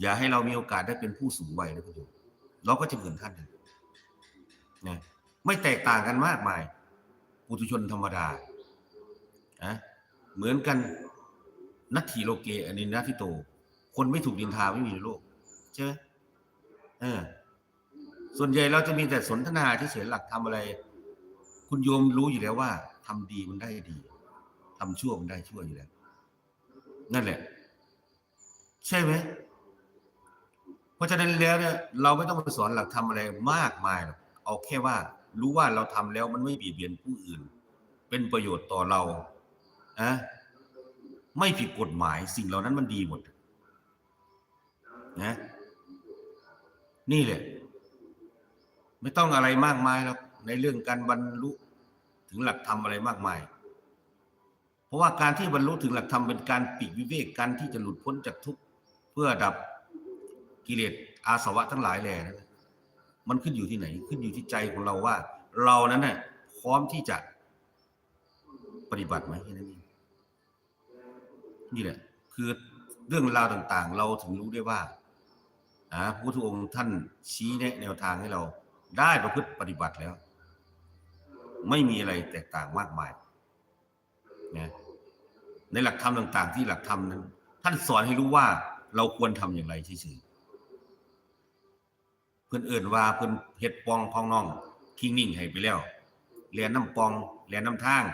อย่าให้เรามีโอกาสได้เป็นผู้สูงวัยนะคุณโยมเราก็จะเหมือนท่านนะนะไม่แตกต่างกันมากมายปุถุชนธรรมดานะเหมือนกันนัตถีโลเกอนินนาทิโต คนไม่ถูกดินทาไม่มีในโลกใช่ไหมเออ ส่วนใหญ่เราจะมีแต่สนทนาที่เสียหลักทำอะไร คุณโยมรู้อยู่แล้วว่าทำดีมันได้ดีทำชั่วมันได้ชั่วอยู่แล้ว นั่นแหละ ใช่ไหม เพราะฉะนั้นแล้วเนี่ยเราไม่ต้องไปสอนหลักทำอะไรมากมายหรอกเอาแค่ว่า รู้ว่าเราทำแล้วมันไม่เบียดเบียนผู้อื่น เป็นประโยชน์ต่อเราอะไม่ผิดกฎหมายสิ่งเหล่านั้นมันดีหมดนะนี่แหละ ไม่ต้องอะไรมากมายหรอกในเรื่องการบรรลุถึงหลักธรรมอะไรมากมาย เพราะว่าการที่บรรลุถึงหลักธรรมเป็นการปีกวิเวกการที่จะหลุดพ้นจากทุกข์เพื่อดับ กิเลสอาสวะทั้งหลายแหล่นั้นมันขึ้นอยู่ที่ไหน ขึ้นอยู่ที่ใจของเราว่า เรานั้นน่ะพร้อมที่จะปฏิบัติไหมแค่นั้นเองนี่แหละ คือเรื่องราวต่าง ๆ เราถึงรู้ได้ว่าอ่าพระพุทธองค์ท่านชี้แนะแนวทางให้เรา ได้ประพฤติปฏิบัติแล้ว ไม่มีอะไรแตกต่างมากมายนะในหลักธรรมต่าง ๆ ที่หลักธรรมนั้น ท่านสอนให้รู้ว่าเราควรทำอย่างไรเฉยๆ เพื่อนเอื่นว่าเพื่อนเฮ็ดปองพองน้องคิงนิ่งให้ไปแล้วเรียนน้ำปองเรียนน้ำทาง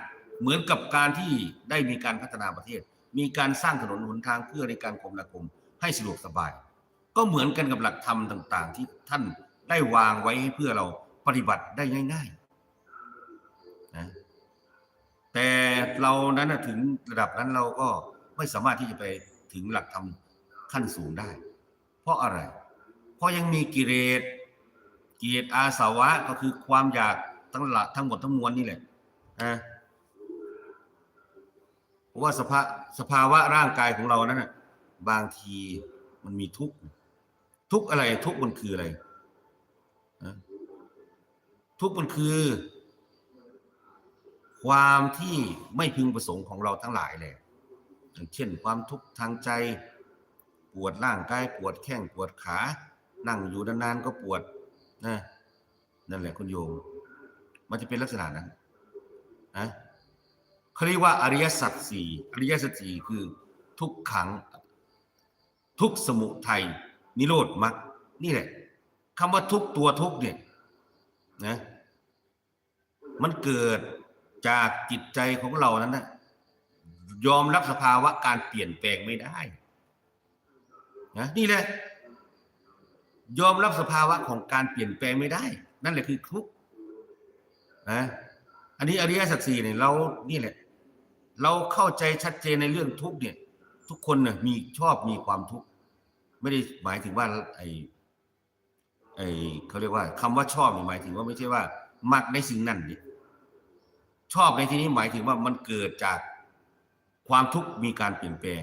เหมือนกับการที่ได้มีการพัฒนาประเทศ มีการสร้างถนนหนทางเพื่อในการคมนาคมให้สะดวกสบาย ก็เหมือนกันกับหลักธรรมต่าง ๆ ที่ท่านได้วางไว้ให้เพื่อเราปฏิบัติได้ง่ายๆนะแต่เรานั้นถึงระดับนั้นเราก็ไม่สามารถที่จะไปถึงหลักธรรมขั้นสูงได้ เพราะอะไร เพราะยังมีกิเลสกิเลสอาสวะก็คือความอยากทั้งหลักทั้งหมดทั้งมวลนี่แหละนะเพราะว่าสภาสภาวะร่างกายของเรานั้นนะบางทีมันมีทุกข์ทุกอะไร ทุกมันคืออะไรทุกมันคือ ความที่ไม่พึงประสงค์ของเราทั้งหลายแหละอย่างเช่นความทุกข์ทางใจ ปวดร่างกายปวดแข้งปวดขา นั่งอยู่นานๆก็ปวดนะนั่นแหละคุณโยม มันจะเป็นลักษณะนั้นนะเขาเรียกว่าอริยสัจสี่อริยสัจสี่คือทุกขัง ทุกสมุทัยนิโรธมรรคนี่แหละคำว่าทุกตัวทุกเนี่ยนะมันเกิดจากจิตใจของเรานั้นนะยอมรับสภาวะการเปลี่ยนแปลงไม่ได้นะนี่แหละ ยอมรับสภาวะของการเปลี่ยนแปลงไม่ได้ นั่นแหละคือทุกข์นะอันนี้อริยสัจสี่เนี่ยเรานี่แหละ เราเข้าใจชัดเจนในเรื่องทุกข์เนี่ย ทุกคนเนี่ยมีชอบมีความทุกข์ไม่ได้หมายถึงว่า ไอ้ไอ้เขาเรียกว่าคำว่าชอบหมายถึงว่าไม่ใช่ว่า มักในสิ่งนั้นนี่ชอบในที่นี้หมายถึงว่ามันเกิดจากความทุกข์มีการเปลี่ยนแปลง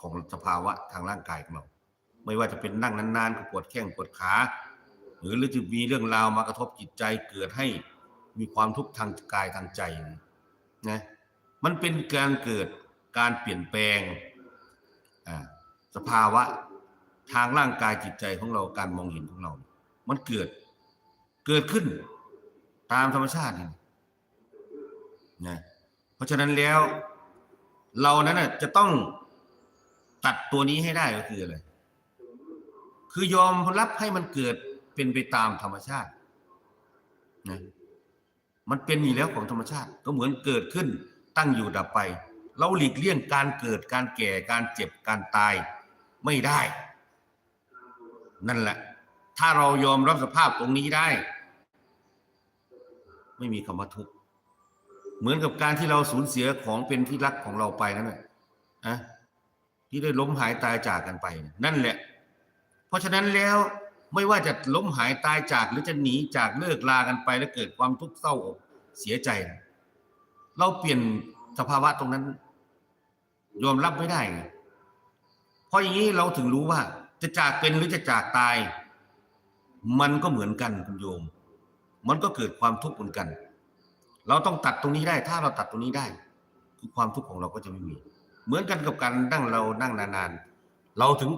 ของสภาวะทางร่างกายของเรา ไม่ว่าจะเป็นนั่งนานๆก็ปวดแข้งปวดขา หรือหรือจะมีเรื่องราวมากระทบจิตใจเกิดให้มีความทุกข์ทางกายทางใจนะมันเป็นการเกิดการเปลี่ยนแปลงสภาวะทางร่างกายจิตใจของเราการมองเห็นของเรา มันเกิดเกิดขึ้นตามธรรมชาตินี่นะเพราะฉะนั้นแล้ว เรานั้นนะจะต้องตัดตัวนี้ให้ได้ก็คืออะไร คือยอมรับให้มันเกิดเป็นไปตามธรรมชาตินะมันเป็นอยู่แล้วของธรรมชาติ ก็เหมือนเกิดขึ้น ตั้งอยู่ดับไป เราหลีกเลี่ยงการเกิดการแก่การเจ็บการตายไม่ได้ นั่นแหละ ถ้าเรายอมรับสภาพตรงนี้ได้ ไม่มีคำว่าทุกข์เหมือนกับการที่เราสูญเสียของเป็นที่รักของเราไปนั่นแหละอะที่ได้ล้มหายตายจากกันไป นั่นแหละ เพราะฉะนั้นแล้วไม่ว่าจะล้มหายตายจากหรือจะหนีจากเลิกลากันไปแล้วเกิดความทุกข์เศร้าอกเสียใจ เราเปลี่ยนสภาวะตรงนั้นยอมรับไม่ได้ไงเพราะอย่างนี้เราถึงรู้ว่า จะจากเป็นหรือจะจากตาย มันก็เหมือนกันคุณโยม มันก็เกิดความทุกข์เหมือนกัน เราต้องตัดตรงนี้ได้ ถ้าเราตัดตรงนี้ได้ คือความทุกข์ของเราก็จะไม่มี เหมือนกันกับการนั่งเรานั่งนานๆเราถึง